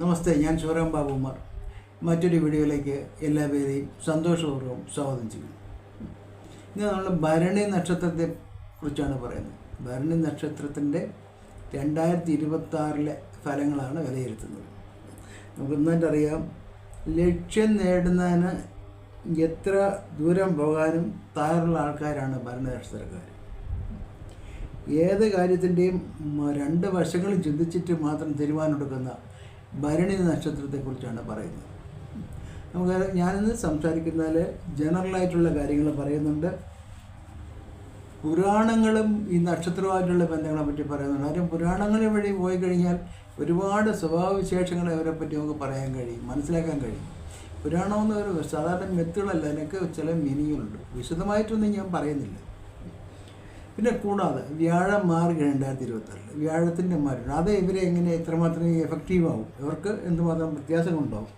നമസ്തേ ഞാൻ ശിവറാം ബാബുമാർ. മറ്റൊരു വീഡിയോയിലേക്ക് എല്ലാ പേരെയും സന്തോഷപൂർവം സ്വാഗതം ചെയ്യുന്നു. ഇന്ന് നമ്മൾ ഭരണി നക്ഷത്രത്തെ കുറിച്ചാണ് പറയുന്നത്. ഭരണി നക്ഷത്രത്തിന്റെ രണ്ടായിരത്തി ഇരുപത്തി ആറിലെ ഫലങ്ങളാണ് വിലയിരുത്തുന്നത്. നമുക്ക് അറിയാം. ലക്ഷ്യം നേടുന്നതിന് എത്ര ദൂരം പോകാനും തയ്യാറുള്ള ആൾക്കാരാണ് ഭരണ നക്ഷത്രക്കാർ ഏത് കാര്യത്തിന്റെയും രണ്ട് വശങ്ങളും ചിന്തിച്ചിട്ട് മാത്രം തീരുമാനമെടുക്കുന്ന ഭരണി നക്ഷത്രത്തെക്കുറിച്ചാണ് പറയുന്നത്. നമുക്ക് ഞാനിന്ന് സംസാരിക്കുന്നതിൽ ജനറലായിട്ടുള്ള കാര്യങ്ങൾ പറയുന്നുണ്ട്. പുരാണങ്ങളും ഈ നക്ഷത്രമായിട്ടുള്ള ബന്ധങ്ങളെ പറ്റി പറയുന്നുണ്ട്. കാര്യം പുരാണങ്ങൾ വഴി പോയി കഴിഞ്ഞാൽ ഒരുപാട് സ്വഭാവവിശേഷങ്ങളെ അവരെ പറ്റി നമുക്ക് പറയാൻ കഴിയും മനസ്സിലാക്കാൻ കഴിയും. പുരാണമെന്ന് ഒരു സാധാരണ മെത്തുകളല്ല അതിനൊക്കെ ചില മീനിങ്ങുകളുണ്ട് വിശദമായിട്ടൊന്നും ഞാൻ പറയുന്നില്ല. പിന്നെ കൂടാതെ വ്യാഴം മാർഗ് രണ്ടായിരത്തി ഇരുപത്തിയാറിൽ വ്യാഴത്തിന്റെ മാറ്റം അത് ഇവരെ എങ്ങനെ എത്രമാത്രം എഫക്റ്റീവ് ആവും? ഇവർക്ക് എന്തുമാത്രം വ്യത്യാസങ്ങളുണ്ടാവും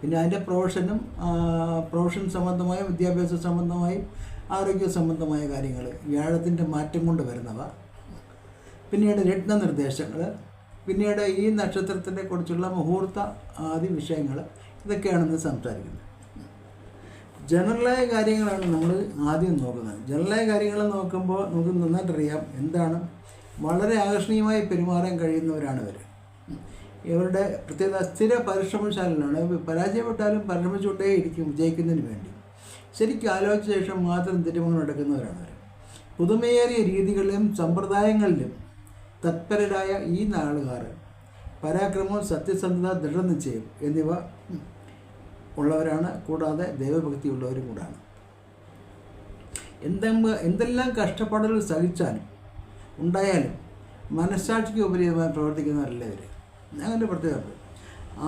പിന്നെ അതിന്റെ പ്രൊഫഷനും പ്രൊഫഷൻ സംബന്ധമായ വിദ്യാഭ്യാസ സംബന്ധമായും ആരോഗ്യ സംബന്ധമായ കാര്യങ്ങൾ വ്യാഴത്തിന്റെ മാറ്റം കൊണ്ട് വരുന്നവ. പിന്നീട് രത്ന നിർദ്ദേശങ്ങൾ പിന്നീട് ഈ നക്ഷത്രത്തിനെ കുറിച്ചുള്ള മുഹൂർത്ത ആദി വിഷയങ്ങൾ ഇതൊക്കെയാണെന്ന് സംസാരിക്കുന്നത്. ജനറലായ കാര്യങ്ങളാണ് നമ്മൾ ആദ്യം നോക്കുന്നത്. ജനറലായ കാര്യങ്ങൾ നോക്കുമ്പോൾ നമുക്ക് നന്നായിട്ടറിയാം എന്താണ് വളരെ ആകർഷണീയമായി പെരുമാറാൻ കഴിയുന്നവരാണ് ഇവർ ഇവരുടെ പ്രത്യേകത സ്ഥിര പരിശ്രമശാലനാണ് പരാജയപ്പെട്ടാലും പരിശ്രമിച്ചുകൊണ്ടേ ഇരിക്കും വിജയിക്കുന്നതിന് വേണ്ടി. ശരിക്കും ആലോചിച്ച ശേഷം മാത്രം തെറ്റുമുഖം എടുക്കുന്നവരാണ് അവർ പുതുമയേറിയ രീതികളിലും സമ്പ്രദായങ്ങളിലും തത്പരരായ ഈ നാളുകാർ പരാക്രമം സത്യസന്ധത ദൃഢനിശ്ചയം എന്നിവ ഉള്ളവരാണ് കൂടാതെ ദൈവഭക്തി ഉള്ളവരും കൂടാണ്. എന്തെ എന്തെല്ലാം കഷ്ടപ്പാടുകൾ സഹിച്ചാലും ഉണ്ടായാലും മനസ്സാക്ഷിക്ക് ഉപരിതമായി പ്രവർത്തിക്കുന്നവരല്ല ഇവർ അങ്ങനെ പ്രത്യേകത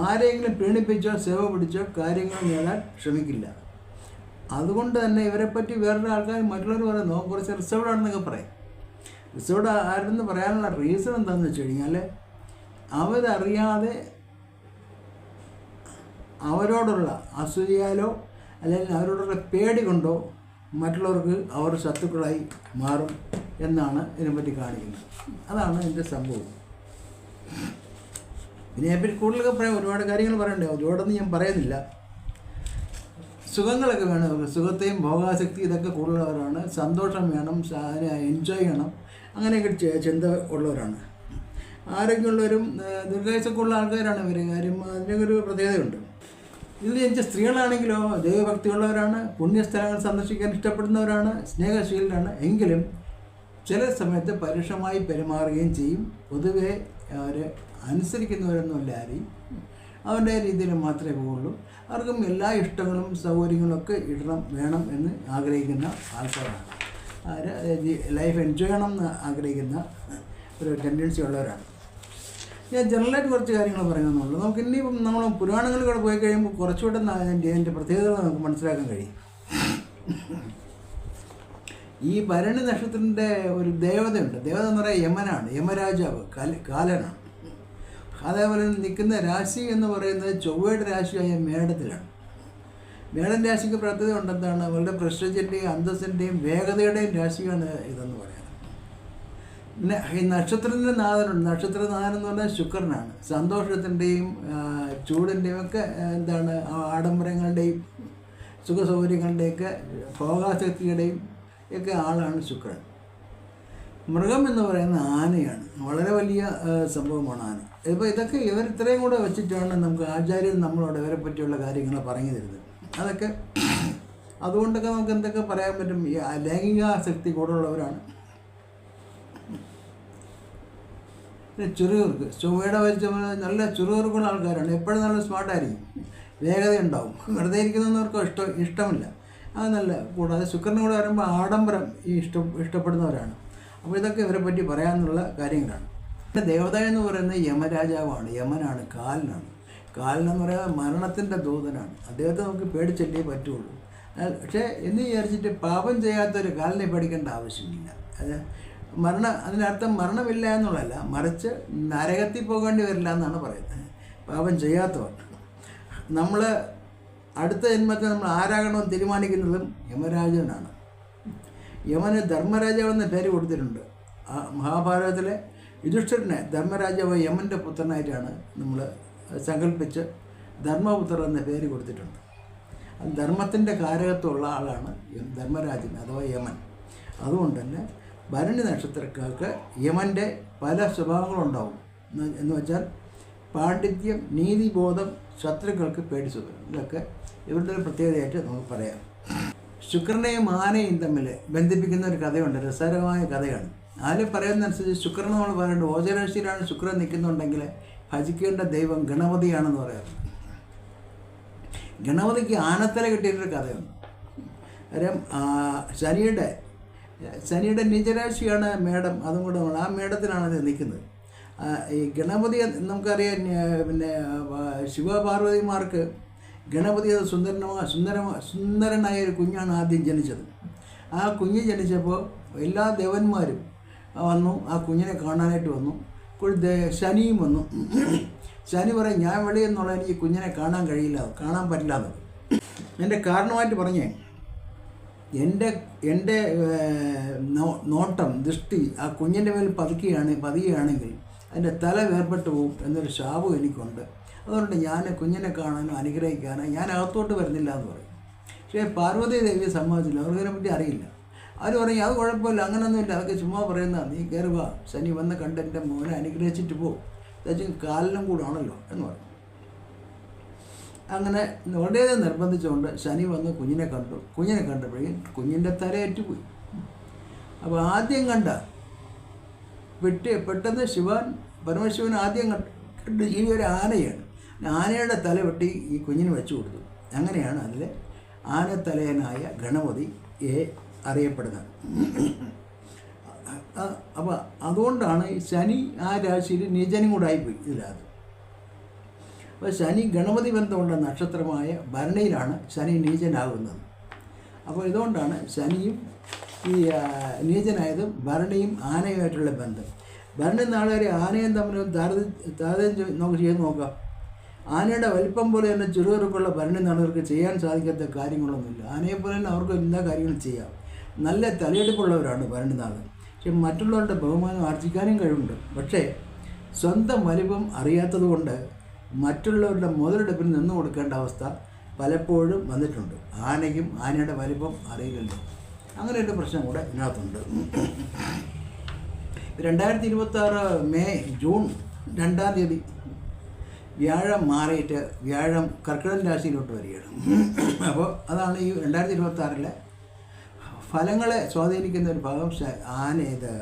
ആരെങ്കിലും പീണിപ്പിച്ചോ സേവ പിടിച്ചോ കാര്യങ്ങൾ നേടാൻ ശ്രമിക്കില്ല. അതുകൊണ്ട് തന്നെ ഇവരെപ്പറ്റി വേറൊരു ആൾക്കാർ മറ്റുള്ളവർ പറയുന്നു "ഓൻ കുറച്ച് റിസർവ്ഡ് ആണെന്നൊക്കെ പറയും. റിസർവ്ഡ് ആരെന്ന് പറയാനുള്ള റീസൺ എന്താണെന്ന് വെച്ച് കഴിഞ്ഞാൽ അവരറിയാതെ അവരോടുള്ള അസൂയാലോ അല്ലെങ്കിൽ അവരോടുള്ള പേടി കൊണ്ടോ മറ്റുള്ളവർക്ക് അവർ ശത്രുക്കളായി മാറും എന്നാണ് ഇതിനെപ്പറ്റി കാണിക്കുന്നത്. അതാണ് എന്റെ സംഭവം. ഇതിനെപ്പറ്റി കൂടുതലൊക്കെ പറയാം. ഒരുപാട് കാര്യങ്ങൾ പറയണ്ടേ? ഒരുപാടൊന്നും ഞാൻ പറയുന്നില്ല. സുഖങ്ങളൊക്കെ വേണം. സുഖത്തെയും ഭോഗാസക്തി ഇതൊക്കെ കൂടുതലുള്ളവരാണ്. സന്തോഷം വേണം. എൻജോയ് ചെയ്യണം. അങ്ങനെയൊക്കെ ചിന്ത ഉള്ളവരാണ്. ആരോഗ്യമുള്ളവരും ദീർഘായുസൊക്കെ ഉള്ള ആൾക്കാരാണ് ഇവർ കാര്യം അതിനൊക്കെ ഒരു പ്രത്യേകതയുണ്ട്. ഇതിൽ ജനിച്ച സ്ത്രീകളാണെങ്കിലോ ദൈവഭക്തിയുള്ളവരാണ് പുണ്യസ്ഥലങ്ങൾ സന്ദർശിക്കാൻ ഇഷ്ടപ്പെടുന്നവരാണ് സ്നേഹശീലരാണ് എങ്കിലും ചില സമയത്ത് പരുഷമായി പെരുമാറുകയും ചെയ്യും. പൊതുവെ അവർ അനുസരിക്കുന്നവരൊന്നുമല്ല ആരെയും. അവന്റെ രീതിയിൽ മാത്രമേ പോകുള്ളൂ അവർക്കും എല്ലാ ഇഷ്ടങ്ങളും സൗകര്യങ്ങളും ഒക്കെ ഇടണം വേണം എന്ന് ആഗ്രഹിക്കുന്ന ആൾക്കാരാണ്. അവർ ലൈഫ് എൻജോയ് ചെയ്യണം എന്ന് ആഗ്രഹിക്കുന്ന ഒരു ടെൻഡൻസി ഉള്ളവരാണ്. ഞാൻ ജനറലായിട്ട് കുറച്ച് കാര്യങ്ങൾ പറയുന്നുള്ളൂ നമുക്ക് ഇനിയിപ്പം നമ്മൾ പുരാണങ്ങളിൽ കൂടെ പോയി കഴിയുമ്പോൾ കുറച്ചുകൂടെ ഇതിന്റെ പ്രത്യേകതകൾ നമുക്ക് മനസ്സിലാക്കാൻ കഴിയും. ഈ ഭരണി നക്ഷത്രത്തിന്റെ ഒരു ദേവതയുണ്ട്. ദേവത എന്ന് പറയുന്നത് യമനാണ്. യമരാജാവ് കാല കാലനാണ്. അതേപോലെ നിൽക്കുന്ന രാശി എന്ന് പറയുന്നത് ചൊവ്വയുടെ രാശിയായ മേടത്തിലാണ്. മേടൻ രാശിക്ക് പ്രത്യേകത ഉണ്ടെന്താണ് അവരുടെ പ്രസ്റ്റേജിന്റെയും അന്തസ്സിന്റെയും വേഗതയുടെയും രാശിയാണ് ഇതെന്ന് പറയുന്നത് ഈ നക്ഷത്രത്തിന്റെ നാഥനുണ്ട് നക്ഷത്രനാഥൻ എന്ന് പറഞ്ഞാൽ ശുക്രനാണ്. സന്തോഷത്തിന്റെയും ചൂടിന്റെയും ഒക്കെ എന്താണ് ആഡംബരങ്ങളുടെയും സുഖസൗകര്യങ്ങളുടെയൊക്കെ ഭോഗാസക്തിയുടെയും ഒക്കെ ആളാണ് ശുക്രൻ. മൃഗം എന്ന് പറയുന്ന ആനയാണ്. വളരെ വലിയ സംഭവമാണ് ആന. ഇപ്പോൾ ഇതൊക്കെ ഇവർ ഇത്രയും കൂടെ വെച്ചിട്ടാണ് നമുക്ക് ആചാര്യൻ നമ്മളോട് ഇവരെ പറ്റിയുള്ള കാര്യങ്ങൾ പറഞ്ഞു തരുന്നത്. അതൊക്കെ അതുകൊണ്ടൊക്കെ നമുക്ക് എന്തൊക്കെ പറയാൻ പറ്റും? ഈ ലൈംഗികാസക്തി കൂടുതലുള്ളവരാണ്. പിന്നെ ചുറുകീർക്ക്. ചൊവ്വയുടെ വലിച്ചു നല്ല ചുറുകീർക്കുള്ള ആൾക്കാരാണ്. എപ്പോഴും നല്ല സ്മാർട്ടായിരിക്കും. വേഗത ഉണ്ടാവും. വെറുതെ ഇരിക്കുന്നവർക്കും ഇഷ്ടം ഇഷ്ടമില്ല. അത് നല്ല കൂടാതെ ശുക്രനും കൂടെ വരുമ്പോൾ ആഡംബരം ഈ ഇഷ്ടം ഇഷ്ടപ്പെടുന്നവരാണ്. അപ്പോൾ ഇതൊക്കെ ഇവരെ പറ്റി പറയാനുള്ള കാര്യങ്ങളാണ്. പിന്നെ ദേവത എന്ന് പറയുന്നത് യമരാജാവാണ്. യമനാണ് കാലനാണ്. കാലനെന്ന് പറയുന്നത് മരണത്തിന്റെ ദൂതനാണ്. അദ്ദേഹത്തെ നമുക്ക് പേടിച്ചല്ലേ പറ്റുള്ളൂ. പക്ഷേ എന്ന് വിചാരിച്ചിട്ട് പാപം ചെയ്യാത്തൊരു കാലിനെ പേടിക്കേണ്ട ആവശ്യമില്ല. അത് മരണ അതിനർത്ഥം മരണമില്ല എന്നുള്ളതല്ല മറിച്ച് നരകത്തിൽ പോകേണ്ടി വരില്ല എന്നാണ് പറയുന്നത്. പാപം ചെയ്യാത്തവർ. നമ്മൾ അടുത്ത ജന്മത്തെ നമ്മൾ ആരാകണമെന്ന് തീരുമാനിക്കുന്നതും യമരാജനാണ്. യമന് ധർമ്മരാജാവ് എന്ന പേര് കൊടുത്തിട്ടുണ്ട്. മഹാഭാരതത്തിലെ യുധിഷ്ഠിരനെ ധർമ്മരാജാവ് യമന്റെ പുത്രനായിട്ടാണ് നമ്മൾ സങ്കല്പിച്ച് ധർമ്മപുത്രർ എന്ന പേര് കൊടുത്തിട്ടുണ്ട്. ധർമ്മത്തിന്റെ കാരകത്വമുള്ള ആളാണ് ധർമ്മരാജൻ അഥവാ യമൻ. അതുകൊണ്ട് തന്നെ ഭരണി നക്ഷത്രക്കാർക്ക് യമന്റെ പല സ്വഭാവങ്ങളുണ്ടാവും. എന്ന് വെച്ചാൽ പാണ്ഡിത്യം നീതിബോധം ശത്രുക്കൾക്ക് പേടിസുഖം ഇതൊക്കെ ഇവരുടെ ഒരു പ്രത്യേകതയായിട്ട് നമുക്ക് പറയാം. ശുക്രനെയും ആനയും തമ്മിൽ ബന്ധിപ്പിക്കുന്ന ഒരു കഥയുണ്ട്. രസകരമായ കഥയാണ്. ആര് പറയുന്നതനുസരിച്ച് ശുക്രൻ നമ്മൾ പറയുന്നുണ്ട് ഓജരാശിയിലാണ് ശുക്രൻ നിൽക്കുന്നുണ്ടെങ്കിൽ ഭജിക്കേണ്ട ദൈവം ഗണപതിയാണെന്ന് പറയാറുണ്ട്. ഗണപതിക്ക് ആനത്തല കിട്ടിയിട്ടൊരു കഥയുണ്ട്. കാര്യം ശനിയുടെ ശനിയുടെ നിജരാശിയാണ് മേടം അതും കൂടെ ആ മേടത്തിലാണ് അത് നിൽക്കുന്നത്. ഈ ഗണപതി നമുക്കറിയാം പിന്നെ ശിവപാർവതിമാർക്ക് ഗണപതി അത് സുന്ദരനമായ സുന്ദര സുന്ദരനായ ഒരു കുഞ്ഞാണ് ആദ്യം ജനിച്ചത്. ആ കുഞ്ഞ് ജനിച്ചപ്പോൾ എല്ലാ ദേവന്മാരും വന്നു ആ കുഞ്ഞിനെ കാണാനായിട്ട് വന്നു. ശനിയും വന്നു. ശനി പറയും ഞാൻ വെളിയെന്നുള്ള എനിക്ക് കുഞ്ഞിനെ കാണാൻ കഴിയില്ല കാണാൻ പറ്റില്ല എന്നത് എന്റെ കാരണമായിട്ട് പറഞ്ഞേ എന്റെ എന്റെ നോട്ടം ദൃഷ്ടി ആ കുഞ്ഞിന്റെ മേൽ പതുക്കുകയാണ് പതിയുകയാണെങ്കിൽ അതിന്റെ തല വേർപെട്ട് പോകും എന്നൊരു ശാപം എനിക്കുണ്ട്. അതുകൊണ്ട് ഞാൻ കുഞ്ഞിനെ കാണാനോ അനുഗ്രഹിക്കാനോ ഞാൻ അകത്തോട്ട് വരുന്നില്ല എന്ന് പറയും. പക്ഷേ പാർവതി ദേവിയെ സമ്മതിച്ചില്ല. അവർക്കതിനെ പറ്റി അറിയില്ല. അവർ പറയും അത് കുഴപ്പമില്ല അങ്ങനെയൊന്നുമില്ല അതൊക്കെ ചുമ്മാ പറയുന്ന നീ കയറുക ശനി വന്ന് കണ്ട് എന്റെ മോനെ അനുഗ്രഹിച്ചിട്ട് പോകും കാലിലും കൂടാണല്ലോ എന്ന് പറയും. അങ്ങനെ വളരെയധികം നിർബന്ധിച്ചുകൊണ്ട് ശനി വന്ന് കുഞ്ഞിനെ കണ്ടു. കുഞ്ഞിനെ കണ്ടപ്പോഴേക്കും കുഞ്ഞിന്റെ തലയേറ്റുപോയി. അപ്പോൾ ആദ്യം കണ്ട പെട്ട് പെട്ടെന്ന് ശിവൻ പരമശിവൻ ആദ്യം കണ്ട് ഈ ഒരു ആനയാണ്. ആനയുടെ തല വെട്ടി ഈ കുഞ്ഞിന് വെച്ചു കൊടുത്തു. അങ്ങനെയാണ് അതിലെ ആനത്തലയനായ ഗണപതി എ അറിയപ്പെടുന്നത്. അപ്പോൾ അതുകൊണ്ടാണ് ഈ ശനി ആ രാശിയിൽ നിജനും കൂടെ ആയിപ്പോയി ഇതിനകത്ത്. അപ്പോൾ ശനി ഗണപതി ബന്ധമുള്ള നക്ഷത്രമായ ഭരണയിലാണ് ശനി നീചനാകുന്നത്. അപ്പോൾ ഇതുകൊണ്ടാണ് ശനിയും ഈ നീചനായതും ഭരണിയും ആനയുമായിട്ടുള്ള ബന്ധം. ഭരണി നാളുകാരെ ആനയും തമ്മിൽ താരതമ്യം താരതമ്യം നമുക്ക് ചെയ്ത് നോക്കാം. ആനയുടെ വലിപ്പം പോലെ തന്നെ ചെറുകൾക്കുള്ള ഭരണി നാളുകൾക്ക് ചെയ്യാൻ സാധിക്കാത്ത കാര്യങ്ങളൊന്നുമില്ല. ആനയെ പോലെ തന്നെ അവർക്ക് എല്ലാ കാര്യങ്ങളും ചെയ്യാം. നല്ല തലയെടുപ്പുള്ളവരാണ് ഭരണി നാൾ പക്ഷെ മറ്റുള്ളവരുടെ ബഹുമാനം ആർജിക്കാനും കഴിവുണ്ട്. പക്ഷേ സ്വന്തം വലിപ്പം അറിയാത്തത് കൊണ്ട് മറ്റുള്ളവരുടെ മുതലെടുപ്പിന് നിന്നു കൊടുക്കേണ്ട അവസ്ഥ പലപ്പോഴും വന്നിട്ടുണ്ട്. ആനയ്ക്കും ആനയുടെ വലിപ്പം അറിയില്ലല്ലോ. അങ്ങനെ ഒരു പ്രശ്നം കൂടെ ഇതിനകത്തുണ്ട്. രണ്ടായിരത്തി ഇരുപത്തി ആറ് മെയ് ജൂൺ രണ്ടാം തീയതി വ്യാഴം മാറിയിട്ട് വ്യാഴം കർക്കിടൻ രാശിയിലോട്ട് വരികയാണ്. അപ്പോൾ അതാണ് ഈ രണ്ടായിരത്തി ഇരുപത്തി ആറിലെ ഫലങ്ങളെ സ്വാധീനിക്കുന്ന ഒരു ഭാഗം ആന ഇത്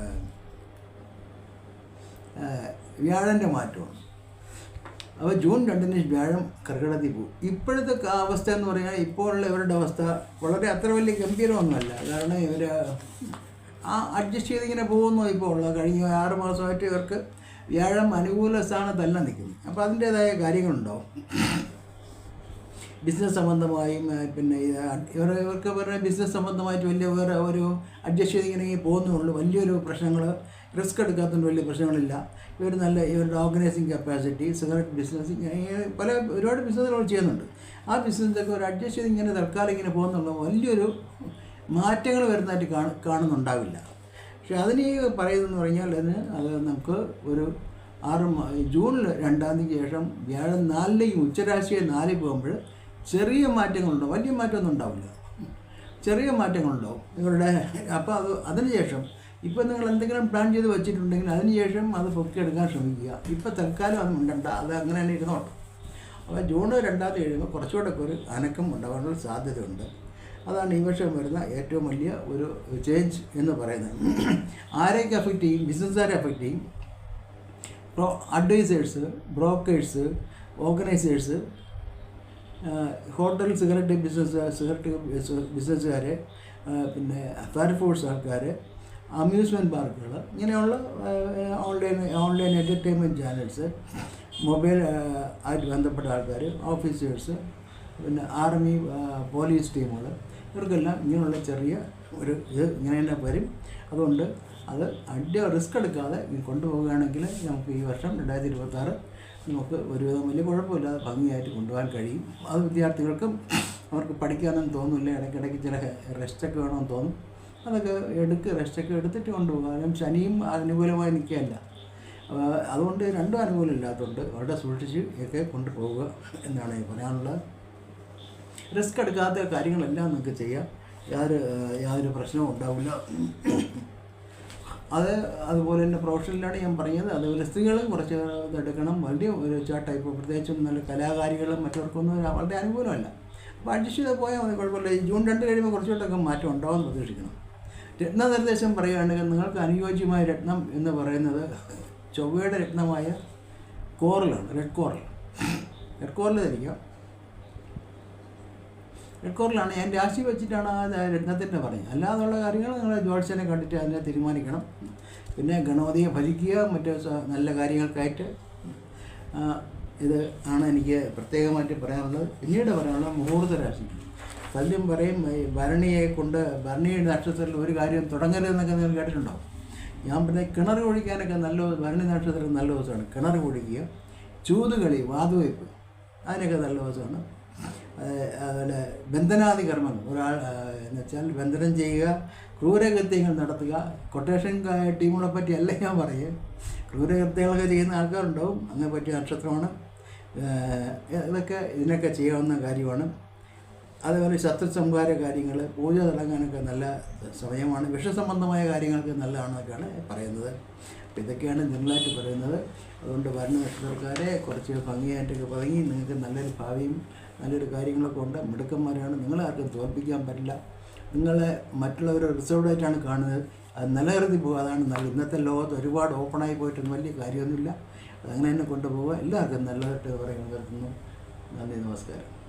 വ്യാഴന്റെ മാറ്റമാണ്. അപ്പോൾ ജൂൺ രണ്ടിന് വ്യാഴം കർക്കിടകത്തിൽ പോകും. ഇപ്പോഴത്തെ അവസ്ഥ എന്ന് പറഞ്ഞാൽ ഇപ്പോഴുള്ള ഇവരുടെ അവസ്ഥ വളരെ അത്ര വലിയ ഗംഭീരമൊന്നുമല്ല. കാരണം ഇവർ ആ അഡ്ജസ്റ്റ് ചെയ്തിങ്ങനെ പോകുന്നു ഇപ്പോൾ. ഉള്ളത് കഴിഞ്ഞ ആറ് മാസമായിട്ട് ഇവർക്ക് വ്യാഴം അനുകൂല സ്ഥാനത്തല്ല നിൽക്കുന്നു അപ്പോൾ അതിന്റേതായ കാര്യങ്ങളുണ്ടാവും ബിസിനസ് സംബന്ധമായും പിന്നെ ഇവർ ഇവർക്ക് ഇവരുടെ ബിസിനസ് സംബന്ധമായിട്ട് വലിയ വേറെ ഒരു അഡ്ജസ്റ്റ് ചെയ്തിങ്ങനെ പോകുന്നുള്ളൂ. വലിയൊരു പ്രശ്നങ്ങൾ റിസ്ക് എടുക്കാത്തതുകൊണ്ട് വലിയ പ്രശ്നങ്ങളില്ല. ഇവർ നല്ല ഇവരുടെ ഓർഗനൈസിങ് കപ്പാസിറ്റി സിഗരറ്റ് ബിസിനസ് പല ഒരുപാട് ബിസിനസ്സുകൾ ചെയ്യുന്നുണ്ട്. ആ ബിസിനസ്സൊക്കെ ഒരു അഡ്ജസ്റ്റ് ചെയ്ത് ഇങ്ങനെ തൽക്കാലം ഇങ്ങനെ പോകുന്നുള്ള വലിയൊരു മാറ്റങ്ങൾ വരുന്നതായിട്ട് കാണ കാണുന്നുണ്ടാവില്ല. പക്ഷെ അതിന് പറയുന്നതെന്ന് പറഞ്ഞാൽ അതിന് അത് നമുക്ക് ഒരു ആറ് ജൂണിൽ രണ്ടാം തീയതിക്ക് ശേഷം വ്യാഴം നാലിലേക്ക് ഉച്ചരാശിയെ നാലിൽ പോകുമ്പോൾ ചെറിയ മാറ്റങ്ങളുണ്ടാവും വലിയ മാറ്റമൊന്നും ഉണ്ടാവില്ല. ചെറിയ മാറ്റങ്ങളുണ്ടാവും ഇവരുടെ അപ്പോൾ അത് അതിനുശേഷം ഇപ്പം നിങ്ങൾ എന്തെങ്കിലും പ്ലാൻ ചെയ്ത് വെച്ചിട്ടുണ്ടെങ്കിൽ അതിനുശേഷം അത് പൊക്കി എടുക്കാൻ ശ്രമിക്കുക. ഇപ്പം തൽക്കാലം അത് ഉണ്ടണ്ട അത് അങ്ങനെ തന്നെ ഇരുന്നോട്ടെ. അപ്പോൾ ജൂൺ രണ്ടാം തീയതി കഴിയുമ്പോൾ കുറച്ചുകൂടെ ഒരു അനക്കം ഉണ്ടാകാനുള്ള സാധ്യതയുണ്ട്. അതാണ് ഈ വർഷം വരുന്ന ഏറ്റവും വലിയ ഒരു ചേഞ്ച് എന്ന് പറയുന്നത്. ആരെയൊക്കെ അഫക്റ്റ് ചെയ്യും? ബിസിനസ്സുകാരെ അഫക്റ്റ് ചെയ്യും. Pro advisers brokers organisers hotel cigarette business cigarette ബിസിനസ്സുകാർ പിന്നെ ഫയർഫോഴ്സ് ആൾക്കാർ അമ്യൂസ്മെന്റ് പാർക്കുകൾ ഇങ്ങനെയുള്ള online online entertainment channels mobile ആയിട്ട് ബന്ധപ്പെട്ട ആൾക്കാർ ഓഫീസേഴ്സ് പിന്നെ ആർമി പോലീസ് ടീമുകൾ ഇവർക്കെല്ലാം ഇങ്ങനെയുള്ള ചെറിയ ഒരു ഇത് ഇങ്ങനെ തന്നെ വരും. അതുകൊണ്ട് അത് അടിയ റിസ്ക് എടുക്കാതെ കൊണ്ടുപോവുകയാണെങ്കിൽ നമുക്ക് ഈ വർഷം രണ്ടായിരത്തി ഇരുപത്താറ് നമുക്ക് ഒരുവിധം വലിയ കുഴപ്പമില്ലാതെ ഭംഗിയായിട്ട് കൊണ്ടുപോകാൻ കഴിയും. അത് വിദ്യാർത്ഥികൾക്കും അവർക്ക് പഠിക്കാനൊന്നും തോന്നുന്നില്ല ഇടയ്ക്കിടയ്ക്ക് ചില റെസ്റ്റൊക്കെ വേണമെന്ന് തോന്നും. അതൊക്കെ എടുക്ക് റെസ്റ്റൊക്കെ എടുത്തിട്ട് കൊണ്ടുപോകാനും ശനിയും അനുകൂലമായി നിൽക്കുകയല്ല. അതുകൊണ്ട് രണ്ടും അനുകൂലം ഇല്ലാത്തതുകൊണ്ട് വളരെ സൂക്ഷിച്ച് ഒക്കെ കൊണ്ടുപോവുക എന്നാണ് പറയാനുള്ളത്. റിസ്ക് എടുക്കാത്ത കാര്യങ്ങളെല്ലാം നിങ്ങൾക്ക് ചെയ്യാം. യാതൊരു യാതൊരു പ്രശ്നവും ഉണ്ടാവില്ല. അത് അതുപോലെ തന്നെ പ്രൊഫഷണലാണ് ഞാൻ പറഞ്ഞത് അതുപോലെ സ്ത്രീകളും കുറച്ച് ഇതെടുക്കണം വലിയ ഒരു ടൈപ്പ് പ്രത്യേകിച്ചും നല്ല കലാകാരികളും മറ്റവർക്കൊന്നും വളരെ അനുകൂലമല്ല. അപ്പോൾ അഡ്ജസ്റ്റ് ചെയ്ത് പോയാൽ മതി കുഴപ്പമില്ല. ജൂൺ രണ്ട് കഴിയുമ്പോൾ കുറച്ചുകൂട്ടൊക്കെ മാറ്റം ഉണ്ടാവും പ്രതീക്ഷിക്കണം. രത്നനിർദ്ദേശം പറയുകയാണെങ്കിൽ നിങ്ങൾക്ക് അനുയോജ്യമായ രത്നം എന്ന് പറയുന്നത് ചൊവ്വയുടെ രത്നമായ കോറലാണ് റെഡ് കോറൽ റെഡ് കോറൽ ധരിക്കാം. റെഡ് കോറലാണ് ഞാൻ രാശി വെച്ചിട്ടാണ് ആ രത്നത്തിന്റെ പറഞ്ഞത് അല്ലാതുള്ള കാര്യങ്ങൾ നിങ്ങൾ ജോത്സ്യനെ കണ്ടിട്ട് അതിനെ തീരുമാനിക്കണം. പിന്നെ ഗണപതിയെ ഭജിക്കുക മറ്റ് നല്ല കാര്യങ്ങൾക്കായിട്ട്. ഇത് ആണ് എനിക്ക് പ്രത്യേകമായിട്ട് പറയാനുള്ളത്. പിന്നീട് പറയാനുള്ളത് മുഹൂർത്ത രാശി സത്യം പറയും ഈ ഭരണിയെ കൊണ്ട് ഭരണിയുടെ നക്ഷത്രത്തിൽ ഒരു കാര്യം തുടങ്ങരുതെന്നൊക്കെ നിങ്ങൾ കേട്ടിട്ടുണ്ടോ? ഞാൻ പിന്നെ കിണർ കുഴിക്കാനൊക്കെ നല്ല ഭരണി നക്ഷത്രത്തിൽ നല്ല ദിവസമാണ്. കിണർ കുഴിക്കുക ചൂതുകളി വാതുവയ്പ്പ് അതിനൊക്കെ നല്ല ദിവസമാണ്. അത് അതുപോലെ ബന്ധനാദി കർമ്മങ്ങൾ ഒരാൾ എന്ന് വെച്ചാൽ ബന്ധനം ചെയ്യുക ക്രൂരകൃത്യങ്ങൾ നടത്തുക കൊട്ടേഷൻ ടീമുകളെ പറ്റി അല്ല ഞാൻ പറയും ക്രൂരകൃത്യങ്ങളൊക്കെ ചെയ്യുന്ന ആൾക്കാരുണ്ടാവും അങ്ങനെ പറ്റിയ നക്ഷത്രമാണ് ഇതൊക്കെ ഇതിനൊക്കെ ചെയ്യാവുന്ന കാര്യമാണ്. അതുപോലെ ശത്രു സംഹാര കാര്യങ്ങൾ പൂജ തുടങ്ങാനൊക്കെ നല്ല സമയമാണ്. വിഷസംബന്ധമായ കാര്യങ്ങൾക്ക് നല്ലതാണെന്നൊക്കെയാണ് പറയുന്നത്. അപ്പോൾ ഇതൊക്കെയാണ് ജനറലായിട്ട് പറയുന്നത്. അതുകൊണ്ട് ഭരണ നക്ഷത്രക്കാരെ കുറച്ച് ഭംഗിയായിട്ടൊക്കെ പതുങ്ങി നിങ്ങൾക്ക് നല്ലൊരു ഭാവിയും നല്ലൊരു കാര്യങ്ങളൊക്കെ ഉണ്ട്. മിടുക്കന്മാരാണ്. നിങ്ങളെ ആർക്കും തോൽപ്പിക്കാൻ പറ്റില്ല. നിങ്ങളെ മറ്റുള്ളവരെ റിസർവ്ഡായിട്ടാണ് കാണുന്നത്. അത് നിലനിർത്തി പോകുക അതാണ് നല്ല ഇന്നത്തെ ലോകത്ത് ഒരുപാട് ഓപ്പണായി പോയിട്ടൊന്നും വലിയ കാര്യമൊന്നുമില്ല. അതങ്ങനെ തന്നെ കൊണ്ടുപോകുക എല്ലാവർക്കും നല്ലതായിട്ട് പറയുന്നത് നന്ദി നമസ്കാരം.